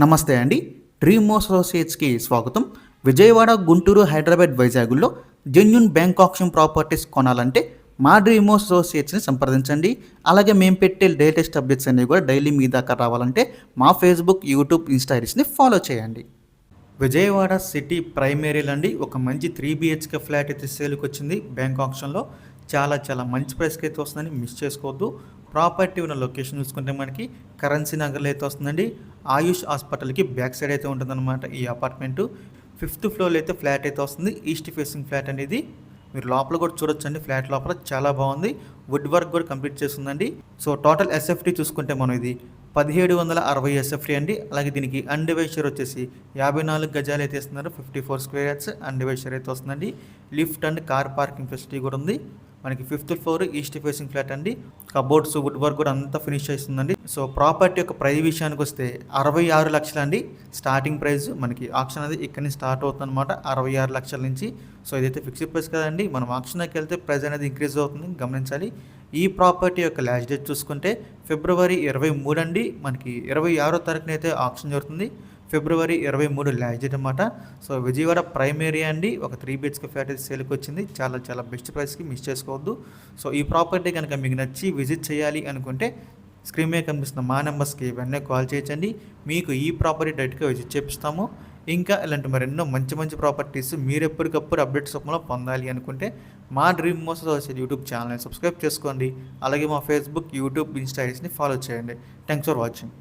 నమస్తే అండి. డ్రీమ్ అసోసియేట్స్కి స్వాగతం. విజయవాడ గుంటూరు హైదరాబాద్ వైజాగ్లో జెన్యున్ బ్యాంక్ ఆప్షన్ ప్రాపర్టీస్ కొనాలంటే మా డ్రీమ్ అసోసియేట్స్ని సంప్రదించండి. అలాగే మేము పెట్టే లేటెస్ట్ అప్డేట్స్ అన్నీ కూడా డైలీ మీ దాకా రావాలంటే మా ఫేస్బుక్ యూట్యూబ్ ఇన్స్టాగ్రామ్స్ని ఫాలో చేయండి. విజయవాడ సిటీ ప్రైమరీలండి ఒక మంచి త్రీ బిహెచ్కే ఫ్లాట్ అయితే సేల్కి వచ్చింది బ్యాంక్ ఆప్షన్లో చాలా చాలా మంచి ప్రైస్కి అయితే వస్తుందని మిస్ చేసుకోవద్దు. ప్రాపర్టీ ఉన్న లొకేషన్ చూసుకుంటే మనకి కరెన్సీ నగర్లో అయితే వస్తుందండి. ఆయుష్ హాస్పిటల్కి బ్యాక్ సైడ్ అయితే ఉంటుందన్నమాట ఈ అపార్ట్మెంటు. ఫిఫ్త్ ఫ్లోర్లో అయితే ఫ్లాట్ అయితే వస్తుంది. ఈస్ట్ ఫేసింగ్ ఫ్లాట్ అనేది. మీరు లోపల కూడా చూడొచ్చండి. ఫ్లాట్ లోపల చాలా బాగుంది. వుడ్ వర్క్ కూడా కంప్లీట్ చేస్తుందండి. సో టోటల్ ఎస్ఎఫ్టీ చూసుకుంటే మనం ఇది పదిహేడు వందల అరవై ఎస్ఎఫ్టీ అండి. అలాగే దీనికి అండివైషర్ వచ్చేసి యాభై నాలుగు గజాలు అయితే ఇస్తున్నారు. ఫిఫ్టీ ఫోర్ స్క్వేర్ యార్డ్స్ అండివైషర్ అయితే వస్తుందండి. Lift and car parking facility కూడా ఉంది. మనకి fifth floor east facing flat అండి. కబోర్డ్స్ వుడ్ వర్క్ కూడా అంతా ఫినిష్ చేస్తుందండి. సో ప్రాపర్టీ యొక్క ప్రైస్ విషయానికి వస్తే అరవై ఆరు లక్షలు అండి స్టార్టింగ్ ప్రైస్ మనకి ఆప్షన్ అనేది ఇక్కడ నుంచి స్టార్ట్ అవుతుంది అనమాట అరవై ఆరు లక్షల నుంచి. సో ఇదైతే ఫిక్స్డ్ ప్రైస్ కదండి. మనం ఆప్షన్కి వెళ్తే ప్రైస్ అనేది ఇంక్రీజ్ అవుతుంది. గమనించాలి. ఈ ప్రాపర్టీ యొక్క లాస్ట్ డేట్ చూసుకుంటే ఫిబ్రవరి ఇరవై మూడు అండి. మనకి ఇరవై ఆరో తారీఖున అయితే ఆప్షన్ జరుగుతుంది. ఫిబ్రవరి ఇరవై మూడు లాస్ట్ అనమాట సో విజయవాడ ప్రైమరీ అండి. ఒక త్రీ బిహెచ్కే ఫ్లాట్ అయితే సేల్కి వచ్చింది. చాలా చాలా బెస్ట్ ప్రైస్కి మిస్ చేసుకోవద్దు. సో ఈ ప్రాపర్టీ కనుక మీకు నచ్చి విజిట్ చేయాలి అనుకుంటే స్క్రీన్ మీద కనిపిస్తున్న మా నెంబర్స్కి వెంటనే కాల్ చేయించండి మీకు ఈ ప్రాపర్టీ డైరెక్ట్గా విజిట్ చేపిస్తాము. ఇంకా ఇలాంటి మరెన్నో మంచి మంచి ప్రాపర్టీస్ మీరు ఎప్పటికప్పుడు అప్డేట్స్ రూపంలో పొందాలి అనుకుంటే మా డ్రీమ్ మోస్ వచ్చే యూట్యూబ్ ఛానల్ని సబ్స్క్రైబ్ చేసుకోండి. అలాగే మా ఫేస్బుక్ యూట్యూబ్ ఇన్స్టాగ్రామ్స్ని ఫాలో చేయండి. Thanks for watching